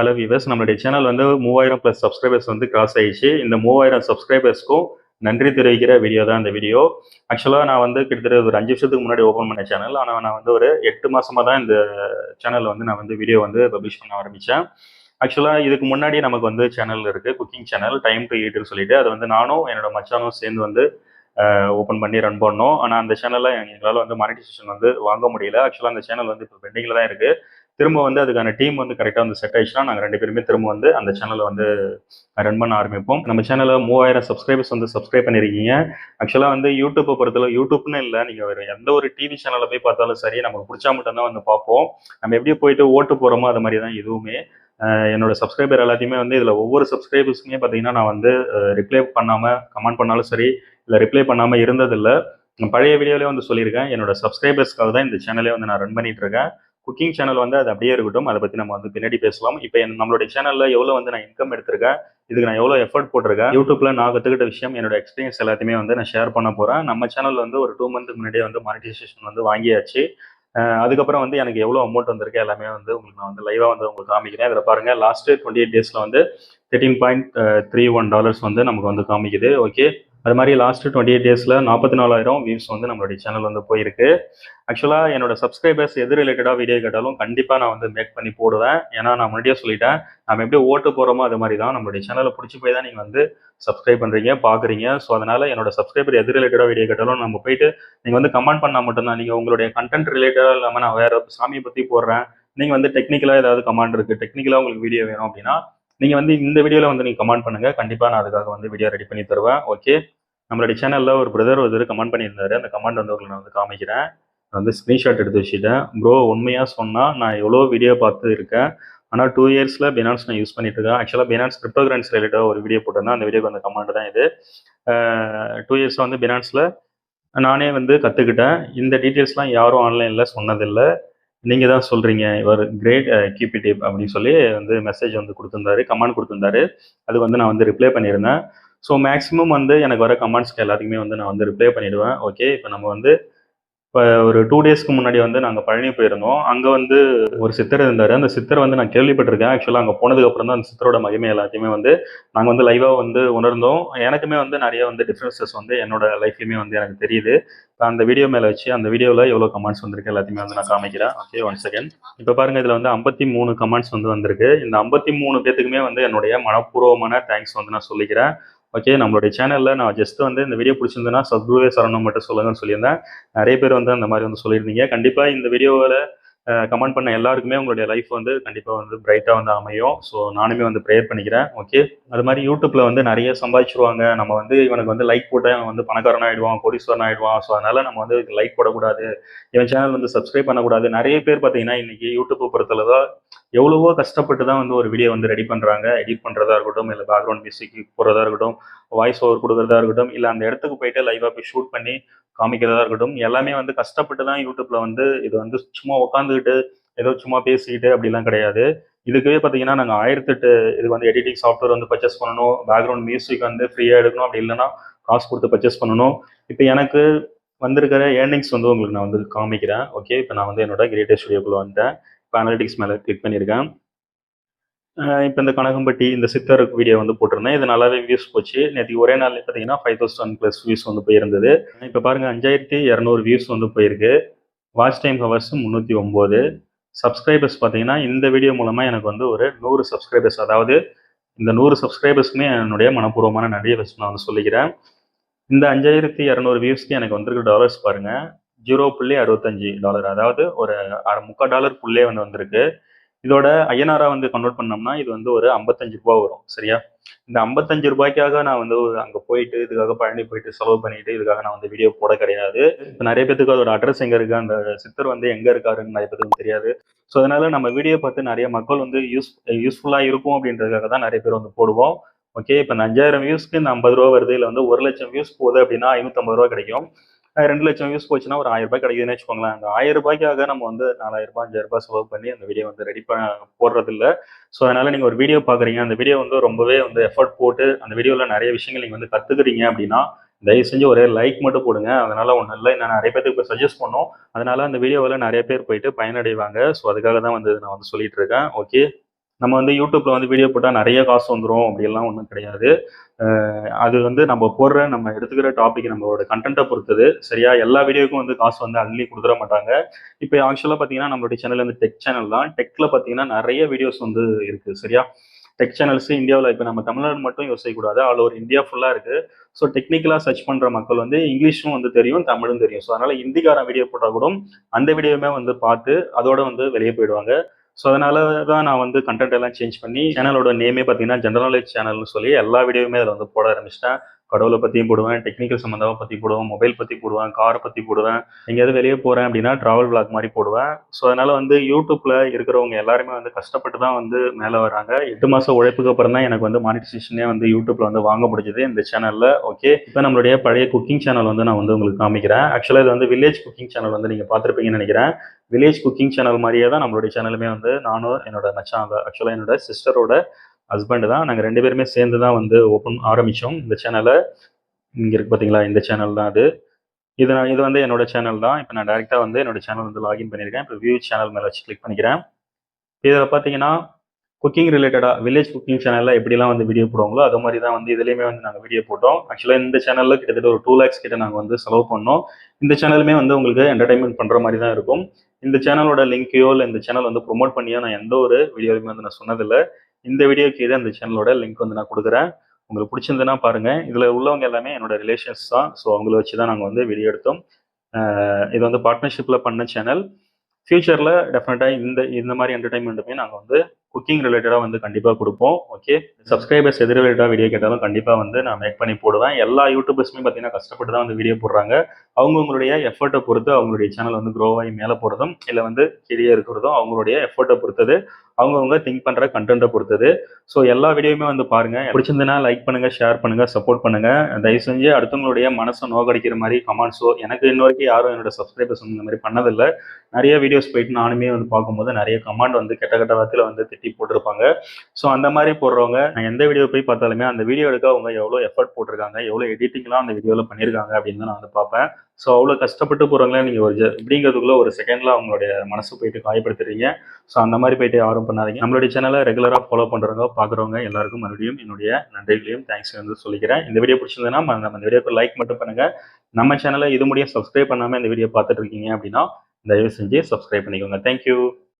Hello viewers நம்மளுடைய channel வந்து மூவாயிரம் ப்ளஸ் சப்ஸ்கிரைபர்ஸ் வந்து கிராஸ் ஆயிடுச்சு. இந்த மூவாயிரம் சப்ஸ்கிரைபர்ஸ்க்கும் நன்றி தெரிவிக்கிற வீடியோ தான் இந்த வீடியோ ஆக்சுவலாக நான் வந்து கிட்டத்தட்ட ஒரு அஞ்சு வருஷத்துக்கு முன்னாடி ஓப்பன் பண்ண சேனல் ஆனால் நான் வந்து ஒரு எட்டு மாதமாக தான் இந்த சேனலில் வந்து நான் வந்து வீடியோ வந்து பப்ளிஷ் பண்ண ஆரம்பித்தேன் ஆக்சுவலாக இதுக்கு முன்னாடி நமக்கு வந்து சேனல் இருக்குது குக்கிங் சேனல் டைம் டு ஈட்டுன்னு சொல்லிட்டு. அது வந்து நானும் என்னோட மச்சானும் சேர்ந்து வந்து ஓப்பன் பண்ணி ரன் பண்ணோம். ஆனால் அந்த சேனலில் எங்களால் வந்து மானிட்டைசேஷன் வந்து வாங்க முடியல. ஆக்சுவலாக அந்த சேனல் வந்து இப்போ பெண்டிங்கில் தான் இருக்குது திரும்ப வந்து அதுக்கான டீம் வந்து கரெக்டாக வந்து செட் ஆயிடுச்சுன்னா நாங்கள் ரெண்டு பேருமே திரும்ப வந்து அந்த சேனலை வந்து ரன் பண்ண ஆரம்பிப்போம். நம்ம சேனலில் மூவாயிரம் சப்ஸ்கிரைபர்ஸ் வந்து சப்ஸ்கிரைப் பண்ணியிருக்கீங்க ஆக்சுவலாக வந்து யூடியூப்பை பொறுத்தளவு யூடியூப்னு இல்லை நீங்கள் எந்த ஒரு டிவி சேனலில் போய் பார்த்தாலும் சரி நமக்கு பிடிச்சா மட்டும்தான் வந்து பார்ப்போம். நம்ம எப்படி போயிட்டு ஓட்டு போகிறோமோ அது மாதிரி தான் இதுவுமே. என்னோட சப்ஸ்கிரைபர் எல்லாத்தையுமே வந்து இதில் ஒவ்வொரு சப்ஸ்கிரைபர்ஸுமே பார்த்தீங்கன்னா நான் வந்து ரிப்ளை பண்ணாமல் கமெண்ட் பண்ணாலும் சரி இல்லை ரிப்ளை பண்ணாமல் இருந்ததில்லை. பழைய வீடியோலேயே வந்து சொல்லியிருக்கேன். என்னோட சப்ஸ்கிரைபர்ஸ்க்காக தான் இந்த சேனலே வந்து நான் ரன் பண்ணிகிட்டு இருக்கேன். குக்கிங் சேனல் வந்து அது அப்படியே இருக்கட்டும். அதை பற்றி நம்ம வந்து பின்னாடி பேசலாம். இப்போ நம்மளுடைய சேனலில் எவ்வளோ வந்து நான் இன்கம் எடுத்திருக்கேன் இதுக்கு நான் எவ்வளோ எஃபர்ட் போட்டிருக்கேன் யூடியூப்ல நான் கற்றுக்கிட்ட விஷயம் என்னோட எக்ஸ்பீரியன்ஸ் எல்லாத்தையுமே வந்து நான் ஷேர் பண்ண போகிறேன் நம்ம சேனல் வந்து ஒரு டூ மந்த் முன்னாடியே வந்து மானிட்டைசேஷன் வந்து வாங்கியாச்சு. அதுக்கப்புறம் வந்து எனக்கு எவ்வளோ அமௌண்ட் வந்திருக்கு எல்லாமே வந்து உங்களுக்கு நான் வந்து லைவாக வந்து உங்களுக்கு காமிக்கிறேன். இதில் பாருங்க. லாஸ்ட் டுவெண்ட்டி எயிட் டேஸில் வந்து thirteen point three one dollars வந்து நமக்கு வந்து காமிக்குது. ஓகே அது மாதிரி லாஸ்ட் டுவெண்ட்டி எயிட் டேஸில் நாற்பத்தி நாலாயிரம் வியூஸ் வந்து நம்மளுடைய சேனல் வந்து போயிருக்கு. ஆக்சுவலாக என்னோட சப்ஸ்கிரைபர்ஸ் எது ரிலேட்டடாக வீடியோ கேட்டாலும் கண்டிப்பாக நான் வந்து மேக் பண்ணி போடுவேன். ஏன்னா நான் முன்னாடியே சொல்லிட்டேன் நம்ம எப்படி ஓட்டு போகிறோமோ அது மாதிரி தான் நம்மளுடைய சேனலை பிடிச்சி போய் தான் நீங்கள் வந்து சப்ஸ்கிரைப் பண்ணுறீங்க பார்க்குறீங்க ஸோ அதனால் என்னோட சப்ஸ்கிரைபர் எது ரிலேட்டடாக வீடியோ கேட்டாலும் நம்ம போயிட்டு நீங்கள் வந்து கமெண்ட் பண்ணால் மட்டும்தான். நீங்கள் உங்களுடைய கண்டென்ட் ரிலேட்டடாக இல்லாமல் நான் வேறு சாமியை பற்றி போடுறேன். நீங்கள் வந்து டெக்னிக்கலாக ஏதாவது கமெண்ட் இருக்குது டெக்னிக்கலாக உங்களுக்கு வீடியோ வேணும் அப்படின்னா நீங்கள் வந்து இந்த வீடியோவில் வந்து நீங்கள் கமெண்ட் பண்ணுங்கள் கண்டிப்பாக நான் அதுக்காக வந்து வீடியோ ரெடி பண்ணி தருவேன். ஓகே நம்மளுடைய சேனலில் ஒரு பிரதர் ஒருத்தர் கமெண்ட் பண்ணியிருந்தாரு. அந்த கமெண்ட் வந்து உங்களுக்கு நான் வந்து காமிக்கிறேன். வந்து ஸ்க்ரீன்ஷாட் எடுத்து வச்சுட்டேன். ப்ரோ உண்மையாக சொன்னால் நான் எவ்வளோ வீடியோ பார்த்து இருக்கேன். ஆனால் டூ இயர்ஸில் பினான்ஸ் நான் யூஸ் பண்ணிட்டு இருக்கேன். ஆக்சுவலாக பினான்ஸ் கிரிப்டோகிரான்ஸ் ரிலேட்டாக ஒரு வீடியோ போட்டிருந்தேன். அந்த வீடியோக்கு வந்து கமெண்ட் தான் இது. டூ இயர்ஸில் வந்து பினான்ஸில் நானே வந்து கற்றுக்கிட்டேன் இந்த டீட்டெயில்ஸ்லாம் யாரும் ஆன்லைனில் சொன்னதில்லை. நீங்கள் தான் சொல்கிறீங்க இவர் கிரேட் கீப்பிட்டிவ் அப்படின்னு சொல்லி வந்து மெசேஜ் வந்து கொடுத்துருந்தாரு கமெண்ட் கொடுத்துருந்தாரு. அதுக்கு வந்து நான் வந்து ரிப்ளை பண்ணியிருந்தேன். ஸோ மேக்ஸிமம் வந்து எனக்கு வர கமெண்ட்ஸ்க்கு எல்லாத்துக்குமே வந்து நான் வந்து ரிப்ளை பண்ணிவிடுவேன் ஓகே இப்போ நம்ம வந்து இப்போ ஒரு டூ டேஸ்க்கு முன்னாடி வந்து நாங்கள் பழனி போயிருந்தோம். அங்கே வந்து ஒரு சித்தர் இருந்தார். அந்த சித்தர் வந்து நான் கேள்விப்பட்டிருக்கேன். ஆக்சுவலாக அங்கே போனதுக்கப்புறம் தான் அந்த சித்தரோட மகிமை எல்லாத்தையுமே வந்து நாங்கள் வந்து லைவாக வந்து உணர்ந்தோம். எனக்குமே வந்து நிறைய வந்து டிஃப்ரென்சஸ் வந்து என்னோட லைஃப்லையுமே வந்து எனக்கு தெரியுது. அந்த வீடியோ மேலே வச்சு அந்த வீடியோவில் எவ்வளோ கமெண்ட்ஸ் வந்திருக்கு எல்லாத்தையுமே வந்து நான் காமிக்கிறேன். ஓகே ஒன் செகண்ட் இப்போ பாருங்கள் இதில் வந்து ஐம்பத்தி மூணு கமெண்ட்ஸ் வந்து வந்திருக்கு. இந்த ஐம்பத்தி மூணு பேத்துக்குமே வந்து என்னுடைய மனப்பூர்வமான தேங்க்ஸ் வந்து நான் சொல்லிக்கிறேன். ஓகே நம்மளுடைய சேனலில் நான் ஜஸ்ட் வந்து இந்த வீடியோ பிடிச்சிருந்தேன்னா சத்குருவே சரணம் மட்டும் சொல்லுங்கன்னு சொல்லியிருந்தேன். நிறைய பேர் வந்து அந்த மாதிரி வந்து சொல்லியிருந்தீங்க. கண்டிப்பாக இந்த வீடியோவில் கமெண்ட் பண்ண எல்லாருக்குமே உங்களுடைய லைஃப் வந்து கண்டிப்பாக வந்து பிரைட்டாக வந்து அமையும். ஸோ நானுமே வந்து ப்ரேயர் பண்ணிக்கிறேன். ஓகே? அது மாதிரி யூடியூப்பில் வந்து நிறைய சம்பாதிச்சிருவாங்க. நம்ம வந்து இவனுக்கு வந்து லைக் போட்டால் இவன் வந்து பணக்காரன் ஆயிடுவான் கோடீஸ்வரன் ஆகிடுவான் ஸோ அதனால் நம்ம வந்து லைக் போடக்கூடாது. இவன் சேனல் வந்து சப்ஸ்கிரைப் பண்ணக்கூடாது. நிறைய பேர் பார்த்தீங்கன்னா இன்றைக்கி யூடியூப் பொறுத்தளவு எவ்வளவோ கஷ்டப்பட்டு தான் வந்து ஒரு வீடியோ வந்து ரெடி பண்ணுறாங்க எடிட் பண்ணுறதா இருக்கட்டும் இல்லை பேக்ரவுண்ட் மியூசிக் போகிறதா இருக்கட்டும். வாய்ஸ் ஓவர் கொடுக்குறதா இருக்கட்டும் இல்லை அந்த இடத்துக்கு போயிட்டு லைவாக போய் ஷூட் பண்ணி காமிக்கிறதா இருக்கட்டும் எல்லாமே வந்து கஷ்டப்பட்டு தான் யூடியூப்ல வந்து இது வந்து சும்மா உட்காந்துக்கிட்டு ஏதோ சும்மா பேசிக்கிட்டு அப்படிலாம் கிடையாது. இதுக்கே பார்த்தீங்கன்னா நாங்கள் ஆயிரத்தெட்டு இது வந்து எடிட்டிங் சாஃப்ட்வேர் வந்து பர்ச்சேஸ் பண்ணணும் பேக்ரவுண்ட் மியூசிக் வந்து ஃப்ரீயாக எடுக்கணும் அப்படி இல்லைன்னா காசு கொடுத்து பர்ச்சேஸ் பண்ணணும். இப்போ எனக்கு வந்திருக்கிற ஏர்னிங்ஸ் வந்து உங்களுக்கு நான் வந்து காமிக்கிறேன். ஓகே இப்போ நான் வந்து என்னோட கிரியேட்டர் ஸ்டுடியோக்குள்ளே வந்துட்டேன். இப்போ அனாலிட்டிக்ஸ் மேலே கிளிக் பண்ணியிருக்கேன். இப்போ இந்த கனகம்பட்டி இந்த சித்தர் வீடியோ வந்து போட்டிருந்தேன். இது நல்லாவே வியூஸ் போச்சு. நேற்று ஒரே நாள் பார்த்தீங்கன்னா ஃபைவ் தௌசண்ட் ப்ளஸ் வியூஸ் வந்து போயிருந்தது. இப்போ பாருங்கள் அஞ்சாயிரத்தி இரநூறு வியூஸ் வந்து போயிருக்கு. வாட்ச் டைம் ஹவர்ஸ் முந்நூற்றி ஒம்பது சப்ஸ்கிரைபர்ஸ் பார்த்தீங்கன்னா இந்த வீடியோ மூலமாக எனக்கு வந்து ஒரு நூறு சப்ஸ்கிரைபர்ஸ் அதாவது இந்த நூறு சப்ஸ்கிரைபர்ஸ்க்குமே என்னுடைய மனப்பூர்வமான நிறைய ஃபஸ்ட் நான் வந்து சொல்லிக்கிறேன். இந்த அஞ்சாயிரத்தி இரநூறு வியூஸ்க்கு எனக்கு வந்திருக்க டாலர்ஸ் பாருங்கள் ஜீரோ புள்ளி அறுபத்தஞ்சு டாலர் அதாவது ஒரு அரை முக்கால் டாலர் புள்ளே வந்து வந்திருக்கு. இதோட ஐயனாரா வந்து கன்வெர்ட் பண்ணோம்னா இது வந்து ஒரு ஐம்பத்தஞ்சு ரூபா வரும் சரியா? இந்த ஐம்பத்தஞ்சு ரூபாய்க்காக நான் வந்து அங்க போயிட்டு இதுக்காக பழனி போயிட்டு செலவு பண்ணிட்டு இதுக்காக நான் வந்து வீடியோ போட கிடையாது. இப்போ நிறைய பேத்துக்கு அதோட அட்ரஸ் எங்க இருக்கு அந்த சித்தர் வந்து எங்க இருக்காருன்னு நிறைய பேருக்கு தெரியாது. ஸோ அதனால நம்ம வீடியோ பார்த்து நிறைய மக்கள் வந்து யூஸ் யூஸ்ஃபுல்லா இருக்கும் அப்படின்றதுக்காக தான் நிறைய பேர் வந்து போடுவோம். ஓகே இப்போ இந்த அஞ்சாயிரம் வியூஸ்க்கு இந்த ஐம்பது ரூபா வருது இல்லை வந்து ஒரு லட்சம் வியூஸ் போகுது அப்படின்னா ஐநூற்றம்பது ரூபா கிடைக்கும். ரெண்டு லட்சம் வியூஸ் போச்சுன்னா ஒரு ஆயிரம் ரூபாய் கிடைக்குதுன்னு வச்சுக்கோங்களேன். அந்த ஆயிரம் ரூபாய்க்காக நம்ம வந்து நாலாயிரம் ரூபாய் அஞ்சாயிரம் ரூபாய் செலவு பண்ணி அந்த வீடியோ வந்து ரெடி பண்ண போடுறது இல்லை ஸோ அதனால நீங்க ஒரு வீடியோ பாக்குறீங்க அந்த வீடியோ வந்து ரொம்பவே வந்து எஃபர்ட் போட்டு அந்த வீடியோல நிறைய விஷயங்கள் நீங்க வந்து கத்துக்கிறீங்க அப்படின்னா தயவு செஞ்சு ஒரே லைக் மட்டும் போடுங்க. அதனால ஒன்றும் இல்லை. நான் நிறைய பேருக்கு இப்போ சஜஸ்ட் பண்ணோம். அதனால அந்த வீடியோவில் நிறைய பேர் போயிட்டு பயனடைவாங்க. ஸோ அதுக்காக தான் வந்து நான் வந்து சொல்லிட்டு இருக்கேன். ஓகே நம்ம வந்து யூடியூப்ல வந்து வீடியோ போட்டால் நிறைய காசு வந்துடும் அப்படிலாம் ஒன்றும் கிடையாது. அது வந்து நம்ம போடுற நம்ம எடுத்துக்கிற டாபிக் நம்மளோட கண்டென்ட்டை பொறுத்தது. சரியா? எல்லா வீடியோக்கும் வந்து காசு வந்து அள்ளி கொடுத்துட மாட்டாங்க. இப்போ ஆக்சுவலாக பார்த்தீங்கன்னா நம்மளுடைய சேனல் வந்து டெக் சேனல் தான். டெக்ல பார்த்தீங்கன்னா நிறைய வீடியோஸ் வந்து இருக்குது சரியா? டெக் சேனல்ஸ் இந்தியாவில் இப்போ நம்ம தமிழ்நாடு மட்டும் யோசிக்கக்கூடாது ஆல் ஓவர் இந்தியா ஃபுல்லாக இருக்குது ஸோ டெக்னிக்கலாக சர்ச் பண்ணுற மக்கள் வந்து இங்கிலீஷும் வந்து தெரியும் தமிழும் தெரியும். ஸோ அதனால் ஹிந்திக்காரன் வீடியோ போட்டால் கூட அந்த வீடியோவுமே வந்து பார்த்து அதோட வந்து வெளியே போயிடுவாங்க. ஸோ அதனால தான் நான் வந்து கண்டென்ட் எல்லாம் சேஞ்ச் பண்ணி சேனலோட நேமே பார்த்தீங்கன்னா ஜென்ரல் நாலேஜ் சேனல்னு சொல்லி எல்லா வீடியோவுமே அதில் வந்து போட ஆரம்பிச்சிட்டேன். கடவுளை பற்றியும் போடுவேன் டெக்னிக்கல் சம்மந்தமாக பற்றி போடுவேன் மொபைல் பற்றி போடுவேன் காரை பற்றி போடுவேன் எங்கேயாவது வெளியே போகிறேன் அப்படின்னா ட்ராவல் vlog மாதிரி போடுவேன். ஸோ அதனால் வந்து யூடியூப்பில் இருக்கிறவங்க எல்லாருமே வந்து கஷ்டப்பட்டு தான் வந்து மேலே வராங்க. எட்டு மாதம் உழைப்புக்கு அப்புறம் தான் எனக்கு வந்து மானிட்டைசேஷனே வந்து யூடியூப்பில் வந்து வாங்க முடிஞ்சது இந்த சேனலில் ஓகே இப்போ நம்மளுடைய பழைய குக்கிங் சேனல் வந்து நான் வந்து உங்களுக்கு காமிக்கிறேன். ஆக்சுவலாக இது வந்து வில்லேஜ் குக்கிங் சேனல் வந்து நீங்கள் பார்த்துருப்பீங்கன்னு நினைக்கிறேன். வில்லேஜ் குக்கிங் சேனல் மாதிரியே தான் நம்மளுடைய சேனலுமே வந்து நானும் என்னோட நச்சாங்க ஆக்சுவலாக என்னோட சிஸ்டரோட ஹஸ்பண்டு தான். நாங்கள் ரெண்டு பேருமே சேர்ந்து தான் வந்து ஓப்பன் ஆரம்பித்தோம் இந்த சேனலை இங்கே இருக்கு பார்த்தீங்களா இந்த சேனல் தான் அது. இது நான் இது வந்து என்னோட சேனல் தான். இப்போ நான் டேரெக்டாக வந்து என்னோட சேனல் வந்து லாகின் பண்ணியிருக்கேன். இப்போ வியூ சேனல் மேலே வச்சு கிளிக் பண்ணிக்கிறேன். இதில் பார்த்தீங்கன்னா குக்கிங் ரிலேட்டடாக வில்லேஜ் குக்கிங் சேனலில் எப்படிலாம் வந்து வீடியோ போடுவாங்களோ அது மாதிரி தான் வந்து இதுலேயுமே வந்து நாங்கள் வீடியோ போட்டோம். ஆக்சுவலாக இந்த சேனலில் கிட்டத்தட்ட ஒரு டூ லேக்ஸ் கிட்ட நாங்கள் வந்து செலவு பண்ணோம். இந்த சேனலுமே வந்து உங்களுக்கு என்டர்டைன்மெண்ட் பண்ணுற மாதிரி தான் இருக்கும். இந்த சேனலோட லிங்க்கையோ இல்லை இந்த சேனல் வந்து ப்ரொமோட் பண்ணியோ நான் எந்த ஒரு வீடியோலையுமே வந்து நான் சொன்னதில்லை. இந்த வீடியோ கீழே அந்த சேனலோட லிங்க் வந்து நான் கொடுக்குறேன். உங்களுக்கு பிடிச்சிருந்ததுன்னா பாருங்கள் இதில் உள்ளவங்க எல்லாமே என்னோட ரிலேஷன்ஸ் தான். ஸோ அவங்கள வச்சு தான் நாங்கள் வந்து வீடியோ எடுத்தோம். இது வந்து பார்ட்னர்ஷிப்பில் பண்ண சேனல் ஃப்யூச்சரில் டெஃபினட்டாக இந்த இந்த மாதிரி என்டர்டைன்மெண்ட்டுமே நாங்கள் வந்து குக்கிங் ரிலேட்டடாக வந்து கண்டிப்பாக கொடுப்போம். ஓகே சப்ஸ்கிரைபர்ஸ் எது ரிலேட்டடாக வீடியோ கேட்டாலும் கண்டிப்பாக வந்து நான் மேக் பண்ணி போடுவேன். எல்லா யூடியூபர்ஸுமே பார்த்தீங்கன்னா கஷ்டப்பட்டு தான் வந்து வீடியோ போடுறாங்க. அவங்கவுங்களுடைய எஃபர்ட்டை பொறுத்து அவங்களுடைய சேனல் வந்து க்ரோ ஆகி மேலே போகிறதும் இல்லை வந்து கீழே இருக்கிறதும் அவங்களுடைய எஃபர்ட்டை பொறுத்தது. அவங்கவுங்க திங்க் பண்ணுற கண்டென்ட்டை பொறுத்தது. ஸோ எல்லா வீடியோவுமே வந்து பாருங்க. பிடிச்சிருந்தனா லைக் பண்ணுங்கள் ஷேர் பண்ணுங்க சப்போர்ட் பண்ணுங்கள் தயவு செஞ்சு அடுத்தவங்களுடைய மனசை நோக்கடிக்கிற மாதிரி கமெண்ட்ஸோ எனக்கு இன்ன வரைக்கும் யாரும் என்னோட சப்ஸ்கிரைபர்ஸ் இந்த மாதிரி பண்ணதில்லை. நிறைய வீடியோஸ் போயிட்டு நானுமே வந்து பார்க்கும்போது நிறைய கமெண்ட் வந்து கெட்ட கெட்ட வாரத்தில் வந்து திட்டி போட்டிருப்பாங்க. ஸோ அந்த மாதிரி போடுறவங்க நான் எந்த வீடியோ போய் பார்த்தாலுமே அந்த வீடியோ எடுக்க அவங்க எவ்வளோ எஃபர்ட் போட்டிருக்காங்க எவ்வளோ எடிட்டிங்லாம் அந்த வீடியோவில் பண்ணியிருக்காங்க அப்படின்னு தான் நான் வந்து பார்ப்பேன். ஸோ அவ்வளோ கஷ்டப்பட்டு போகிறவங்களே நீங்கள் ஒரு இப்படிங்கிறதுக்குள்ளே ஒரு செகண்டில் அவங்களுடைய மனசு போயிட்டு காயப்படுத்துறீங்க ஸோ அந்த மாதிரி போயிட்டு யாரும் பண்ணாதீங்க. நம்மளுடைய சேனலை ரெகுலராக ஃபாலோ பண்ணுறவங்க பார்க்குறவங்க எல்லாருக்கும் மறுபடியும் என்னுடைய நன்றிகளையும் தேங்க்ஸ் வந்து சொல்லிக்கிறேன். இந்த வீடியோ பிடிச்சிருந்தேன்னா நம்ம இந்த வீடியோக்கு லைக் மட்டும் பண்ணுங்க. நம்ம சேனலை இது முடியும் சப்ஸ்கிரைப் பண்ணாமல் இந்த வீடியோ பார்த்துட்டு இருக்கீங்க அப்படின்னா தயவு செஞ்சு சப்ஸ்கிரைப் பண்ணிக்கோங்க. தேங்க்யூ